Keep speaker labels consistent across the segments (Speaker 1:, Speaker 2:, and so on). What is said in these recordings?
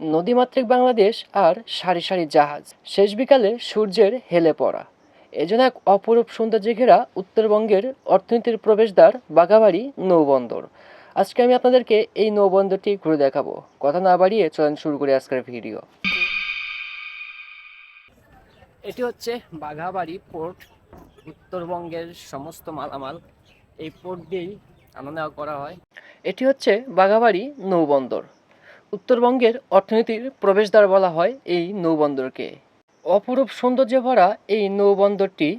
Speaker 1: নদীমাতৃক বাংলাদেশ আর সারি সারি জাহাজ। শেষ বিকালে সূর্যের হেলে পড়া। এজন্য এক অপরূপ সৌন্দর্যে ঘেরা উত্তরবঙ্গের অর্থনীতির প্রবেশদ্বার বাঘাবাড়ি নৌবন্দর। আজকে আমি আপনাদেরকে এই নৌবন্দরটি ঘুরে দেখাবো। কথা না বাড়িয়ে চলেন শুরু করে আজকের ভিডিও। এটি হচ্ছে বাঘাবাড়ি পোর্ট উত্তরবঙ্গের সমস্ত মালামাল। এই পোর্ট দিয়েই আনা নেওয়া করা হয়। এটি হচ্ছে বাঘাবাড়ি নৌবন্দর। উত্তরবঙ্গের অর্থনীতির প্রবেশদ্বার বলা হয় এই নৌবন্দরকে। অপরূপ সৌন্দর্যে ভরা এই নৌবন্দরটি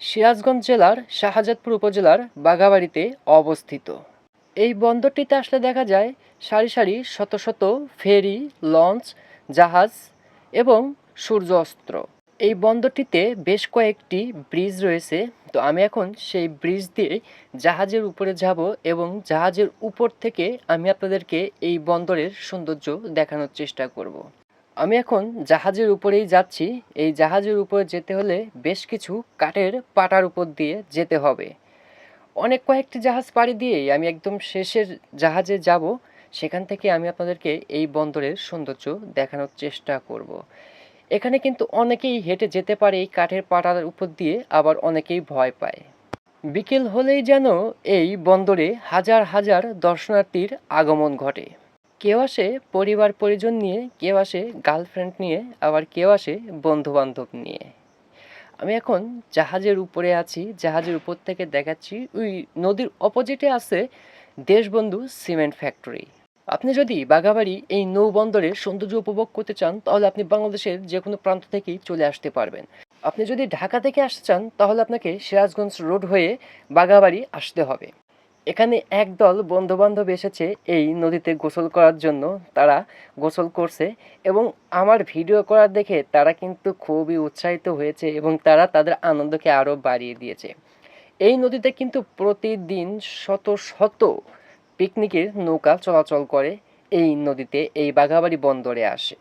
Speaker 1: সিরাজগঞ্জ জেলার শাহজাদপুর উপজেলার বাঘাবাড়িতে অবস্থিত। এই বন্দরটিতে আসলে দেখা যায় সারি সারি শত শত ফেরি, লঞ্চ, জাহাজ এবং সূর্য অস্ত্র এই বন্দরটিতে বেশ কয়েকটি ব্রিজ রয়েছে। তো আমি এখন সেই ব্রিজ দিয়ে জাহাজের উপরে যাব এবং জাহাজের উপর থেকে আমি আপনাদেরকে এই বন্দরের সৌন্দর্য দেখানোর চেষ্টা করব। আমি এখন জাহাজের উপরেই যাচ্ছি। এই জাহাজের উপরে যেতে হলে বেশ কিছু কাঠের পাটার উপর দিয়ে যেতে হবে। অনেক কয়েকটি জাহাজ পাড়ি দিয়েই আমি একদম শেষের জাহাজে যাব। সেখান থেকে আমি আপনাদেরকে এই বন্দরের সৌন্দর্য দেখানোর চেষ্টা করব। এখানে কিন্তু অনেকেই হেঁটে যেতে পারে এই কাঠের পাটার উপর দিয়ে, আবার অনেকেই ভয় পায়। বিকেল হলেই যেন এই বন্দরে হাজার হাজার দর্শনার্থীর আগমন ঘটে। কেউ আসে পরিবার পরিজন নিয়ে, কেউ আসে গার্লফ্রেন্ড নিয়ে, আবার কেউ আসে বন্ধু বান্ধব নিয়ে। আমি এখন জাহাজের উপরে আছি, জাহাজের উপর থেকে দেখাচ্ছি, ওই নদীর অপোজিটে আছে দেশবন্ধু সিমেন্ট ফ্যাক্টরি আপনি যদি বাঘাবাড়ি এই নৌবন্দরের সৌন্দর্য উপভোগ করতে চান, তাহলে আপনি বাংলাদেশের যে কোনো প্রান্ত থেকেই চলে আসতে পারবেন। আপনি যদি ঢাকা থেকে আসতে চান, তাহলে আপনাকে সিরাজগঞ্জ রোড হয়ে বাঘাবাড়ি আসতে হবে। এখানে একদল বন্ধুবান্ধব এসেছে এই নদীতে গোসল করার জন্য। তারা গোসল করছে এবং আমার ভিডিও করার দেখে তারা কিন্তু খুবই উৎসাহিত হয়েছে এবং তারা তাদের আনন্দকে আরও বাড়িয়ে দিয়েছে। এই নদীতে কিন্তু প্রতিদিন শত শত পিকনিকের নৌকা চলাচল করে এই নদীতে এই বাঘাবাড়ি বন্দরে আসে।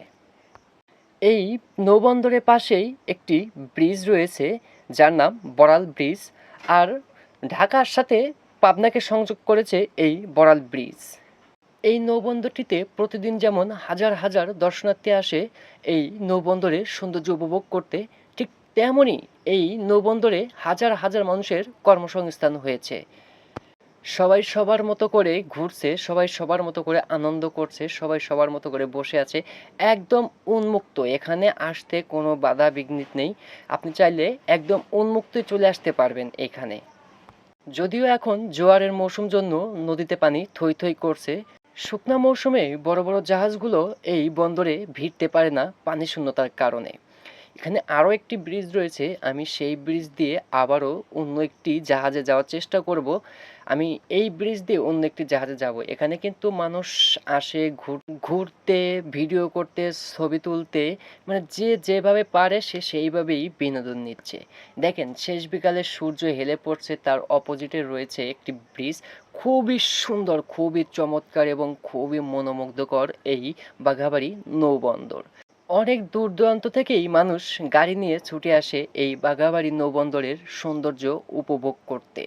Speaker 1: এই নৌবন্দরের পাশেই একটি ব্রিজ রয়েছে, যার নাম বড়াল ব্রিজ, আর ঢাকার সাথে পাবনাকে সংযোগ করেছে এই বড়াল ব্রিজ। এই নৌবন্দরটিতে প্রতিদিন যেমন হাজার হাজার দর্শনার্থী আসে এই নৌবন্দরের সৌন্দর্য উপভোগ করতে, ঠিক তেমনই এই নৌবন্দরে হাজার হাজার মানুষের কর্মসংস্থান হয়েছে। সবাই সবার মতো করে ঘুরছে, সবাই সবার মতো করে আনন্দ করছে, সবাই সবার মতো করে বসে আছে, একদম উন্মুক্ত। এখানে আসতে কোনো বাধা বিঘ্নিত নেই। আপনি চাইলে একদম উন্মুক্তই চলে আসতে পারবেন এখানে। যদিও এখন জোয়ারের মৌসুম জন্য নদীতে পানি থই থই করছে, শুকনা মৌসুমে বড় বড় জাহাজগুলো এই বন্দরে ভিড়তে পারে না পানি শূন্যতার কারণে। এখানে আরও একটি ব্রিজ রয়েছে। আমি সেই ব্রিজ দিয়ে আবারও অন্য একটি জাহাজে যাওয়ার চেষ্টা করব। আমি এই ব্রিজ দিয়ে অন্য একটি জাহাজে যাব। এখানে কিন্তু মানুষ আসে ঘুরতে ভিডিও করতে, ছবি তুলতে মানে যে যেভাবে পারে সে সেইভাবেই বিনোদন নিচ্ছে। দেখেন, শেষ বিকালে সূর্য হেলে পড়ছে, তার অপোজিটে রয়েছে একটি ব্রিজ খুবই সুন্দর, খুবই চমৎকার এবং খুবই মনোমুগ্ধকর এই বাঘাবাড়ি নৌবন্দর। অনেক দূর দূরান্ত থেকেই মানুষ গাড়ি নিয়ে ছুটে আসে এই বাঘাবাড়ি নৌবন্দরের সৌন্দর্য উপভোগ করতে।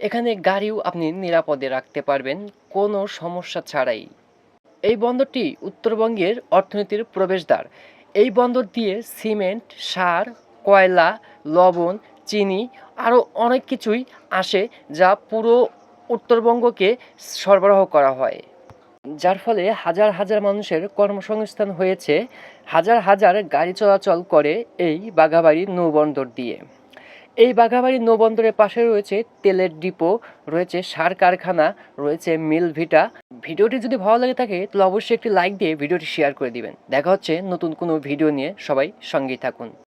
Speaker 1: এখানে গাড়িও আপনি নিরাপদে রাখতে পারবেন, কোনো সমস্যা ছাড়াই। এই বন্দরটি উত্তরবঙ্গের অর্থনীতির প্রবেশদ্বার। এই বন্দর দিয়ে সিমেন্ট, সার, কয়লা, লবণ, চিনি আরও অনেক কিছুই আসে যা পুরো উত্তরবঙ্গকে সরবরাহ করা হয়। যার ফলে হাজার হাজার মানুষের কর্মসংস্থান হয়েছে, হাজার হাজার গাড়ি চলাচল করে এই বাঘাবাড়ি নৌবন্দর দিয়ে। এই বাঘাবাড়ি নৌবন্দরের পাশে রয়েছে তেলের ডিপো, রয়েছে সার কারখানা, রয়েছে মিল ভিটা। ভিডিওটি যদি ভালো লাগে থাকে, তাহলে অবশ্যই একটি লাইক দিয়ে ভিডিওটি শেয়ার করে দিবেন। দেখা হচ্ছে নতুন কোনো ভিডিও নিয়ে। সবাই সঙ্গেই থাকুন।